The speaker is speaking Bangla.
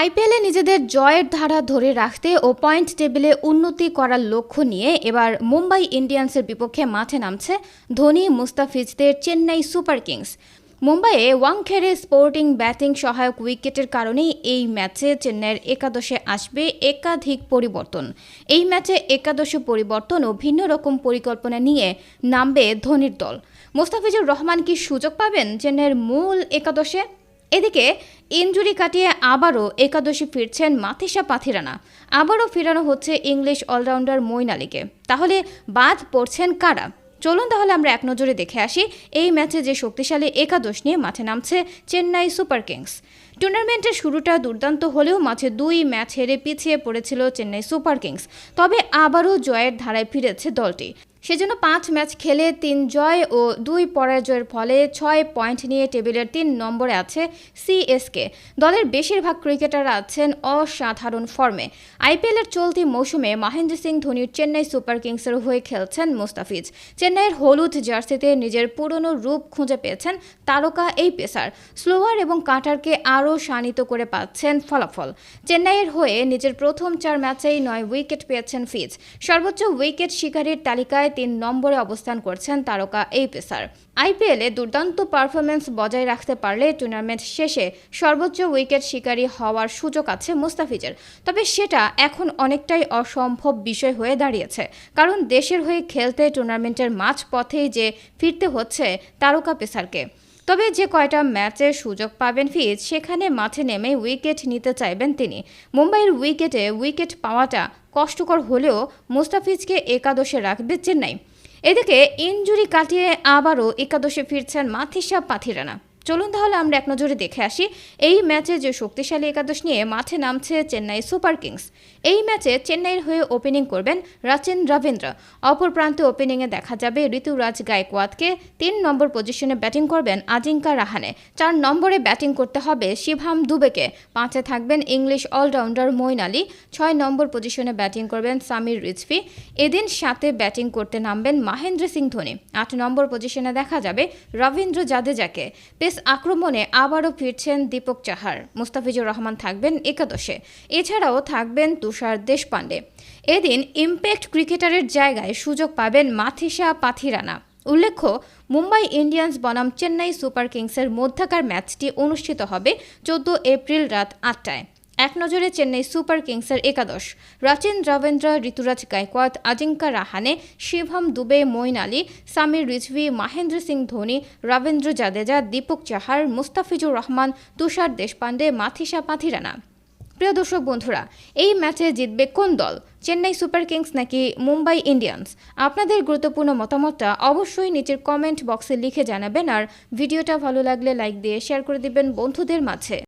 আইপিএলে নিজেদের জয়ের ধারা ধরে রাখতে ও পয়েন্ট টেবিলে উন্নতি করার লক্ষ্য নিয়ে এবার মুম্বাই ইন্ডিয়ান্সের বিপক্ষে মাঠে নামছে ধোনি, মুস্তাফিজদের চেন্নাই সুপার কিংস। মুম্বাইয়ে ওয়াংখেড়ে স্পোর্টিং ব্যাটিং সহায়ক উইকেটের কারণেই এই ম্যাচে চেন্নাইয়ের একাদশে আসবে একাধিক পরিবর্তন। এই ম্যাচে একাদশে পরিবর্তন ও ভিন্ন রকম পরিকল্পনা নিয়ে নামবে ধোনির দল। মোস্তাফিজুর রহমান কি সুযোগ পাবেন চেন্নাইয়ের মূল একাদশে? এদিকে ইনজুরি কাটিয়ে আবারও একাদশী ফিরছেন মাথিসা পাথিরানা। আবারও ফেরানো হচ্ছে ইংলিশ অলরাউন্ডার মইন আলীকে। তাহলে বাদ পড়ছেন কারা? চলুন তাহলে আমরা এক নজরে দেখে আসি, এই ম্যাচে যে শক্তিশালী একাদশ নিয়ে মাঠে নামছে চেন্নাই সুপার কিংস। টুর্নামেন্টের শুরুটা দুর্দান্ত হলেও মাঝে দুই ম্যাচ হেরে পিছিয়ে পড়েছিল চেন্নাই সুপার কিংস। তবে আবারও জয়ের ধারায় ফিরেছে দলটি। সেজন্য পাঁচ ম্যাচ খেলে তিন জয় ও দুই পরাজয়ের ফলে ছয় পয়েন্ট নিয়ে টেবিলের তিন নম্বরে আছে সিএসকে। দলের বেশিরভাগ ক্রিকেটাররা আছেন অসাধারণ ফর্মে। আইপিএলের চলতি মৌসুমে মহেন্দ্র সিং ধোনির চেন্নাই সুপার কিংসের হয়ে খেলছেন মুস্তাফিজ। চেন্নাইয়ের হলুদ জার্সিতে নিজের পুরনো রূপ খুঁজে পেয়েছেন তারকা এই পেসার। স্লোয়ার এবং কাটারকে আরও শানিত করে পাচ্ছেন ফলাফল। চেন্নাইয়ের হয়ে নিজের প্রথম চার ম্যাচেই নয় উইকেট পেয়েছেন ফিজ। সর্বোচ্চ উইকেট শিকারীর তালিকায় তিন নম্বরে অবস্থান করছেন তারকা এই পেসার আইপিএলে দুর্দান্ত পারফরমেন্স বজায় রাখতে পারলে টুর্নামেন্ট শেষে সর্বোচ্চ উইকেট শিকারী হওয়ার সুযোগ আছে মুস্তাফিজের। তবে সেটা এখন অনেকটাই অসম্ভব বিষয় হয়ে দাঁড়িয়েছে। কারণ দেশের হয়ে খেলতে টুর্নামেন্টের মাঝ পথেই যে ফিরতে হচ্ছে তারকা পেসারকে তবে যে কয়টা ম্যাচে সুযোগ পাবেন ফিজ, সেখানে মাঠে নেমে উইকেট নিতে চাইবেন তিনি। মুম্বাইয়ের উইকেটে উইকেট পাওয়াটা কষ্টকর হলেও মোস্তাফিজকে একাদশে রাখবে চেন্নাই। এদিকে ইনজুরি কাটিয়ে আবারও একাদশে ফিরছেন মাথিসা পাথিরানা। চলুন তাহলে আমরা এক নজরে দেখে আসি, এই ম্যাচে যে শক্তিশালী একাদশ নিয়ে মাঠে নামছে চেন্নাই সুপার কিংস। এই ম্যাচে চেন্নাইয়ের হয়ে ওপেনিং করবেন রাচিন রবীন্দ্র অপর প্রান্তে ওপেনিংয়ে দেখা যাবে ঋতুরাজ গায়কোয়াদকে তিন নম্বর পজিশনে ব্যাটিং করবেন আজিঙ্কা রাহানে। চার নম্বরে ব্যাটিং করতে হবে শিভাম দুবেকে। পাঁচে থাকবেন ইংলিশ অলরাউন্ডার মইন আলী। ছয় নম্বর পজিশনে ব্যাটিং করবেন সামির রিজভি। এদিন সাথে ব্যাটিং করতে নামবেন মহেন্দ্র সিং ধোনি। আট নম্বর পজিশনে দেখা যাবে রবীন্দ্র জাদেজাকে। পেস আক্রমণে আবারও ফিরছেন দীপক চাহার। মুস্তাফিজুর রহমান থাকবেন একাদশে। এছাড়াও থাকবেন তুষার দেশপাণ্ডে এদিন ইম্প্যাক্ট ক্রিকেটারের জায়গায় সুযোগ পাবেন মাথিসা পাথিরানা। উল্লেখ্য, মুম্বাই ইন্ডিয়ান্স বনাম চেন্নাই সুপার কিংসের মধ্যাকার ম্যাচটি অনুষ্ঠিত হবে চোদ্দ এপ্রিল রাত আটটায়। এক নজরে চেন্নাই সুপার কিংসের একাদশ। রাচিন রবীন্দ্র ঋতুরাজ গায়কোয়াদ আজিঙ্কা রাহানে শিভম দুবে, মইন আলী, সামির রিজভি, মহেন্দ্র সিং ধোনি, রবীন্দ্র জাদেজা, দীপক চাহার, মুস্তাফিজুর রহমান, তুষার দেশপান্ডে মাথিসা পাথিরানা। প্রিয় দর্শক বন্ধুরা, এই ম্যাচে জিতবে কোন দল? চেন্নাই সুপার কিংস নাকি মুম্বাই ইন্ডিয়ান্স? আপনাদের গুরুত্বপূর্ণ মতামতটা অবশ্যই নিচের কমেন্ট বক্সে লিখে জানাবেন আর ভিডিওটা ভালো লাগলে লাইক দিয়ে শেয়ার করে দিবেন বন্ধুদের মাঝে।